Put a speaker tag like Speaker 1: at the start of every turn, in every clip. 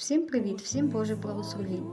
Speaker 1: Всім привіт, всім Божих благословінь.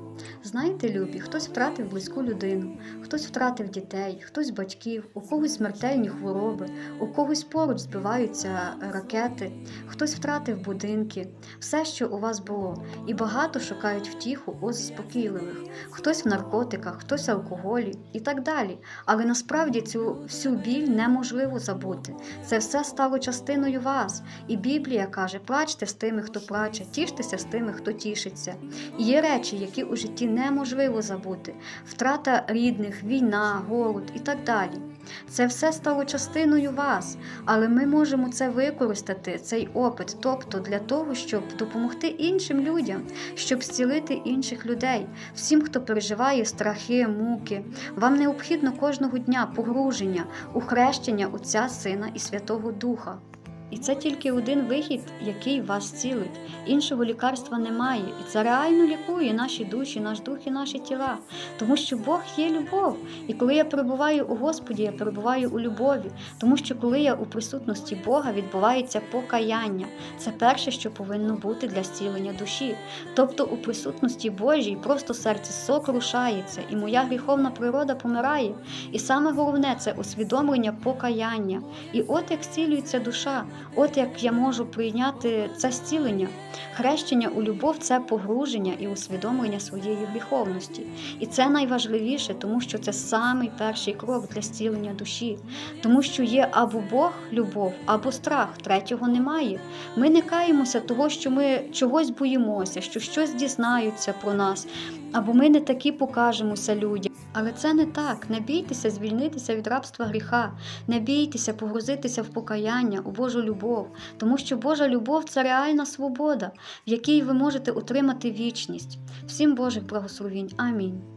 Speaker 1: Знаєте, любі, хтось втратив близьку людину, хтось втратив дітей, хтось батьків, у когось смертельні хвороби, у когось поруч збиваються ракети, хтось втратив будинки, все, що у вас було, і багато шукають втіху у заспокійливих, хтось в наркотиках, хтось в алкоголі і так далі. Але насправді цю всю біль неможливо забути. Це все стало частиною вас. І Біблія каже: плачте з тими, хто плаче, тіштеся з тими, хто тішиться. Є речі, які у житті неможливо забути: втрата рідних, війна, голод і так далі. Це все стало частиною вас, але ми можемо це використати, цей опит, тобто для того, щоб допомогти іншим людям, щоб зцілити інших людей, всім, хто переживає страхи, муки. Вам необхідно кожного дня погруження у хрещення Отця, Сина і Святого Духа. І це тільки один вихід, який вас цілить. Іншого лікарства немає. І це реально лікує наші душі, наш дух і наші тіла. Тому що Бог є любов. І коли я перебуваю у Господі, я перебуваю у любові. Тому що коли я у присутності Бога відбувається покаяння. Це перше, що повинно бути для зцілення душі. Тобто у присутності Божій просто серце сокрушається, і моя гріховна природа помирає. І саме головне це усвідомлення покаяння. І от як зцілюється душа. От як я можу прийняти це зцілення. Хрещення у любов це погруження і усвідомлення своєї гріховності. І це найважливіше, тому що це самий перший крок для зцілення душі. Тому що є або Бог, любов, або страх. Третього немає. Ми не каємося того, що ми чогось боїмося, що щось дізнаються про нас, або ми не такі покажемося людям. Але це не так. Не бійтеся звільнитися від рабства гріха, не бійтеся погрузитися в покаяння, у Божу любов, тому що Божа любов це реальна свобода, в якій ви можете отримати вічність. Всім Божих благословінь. Амінь.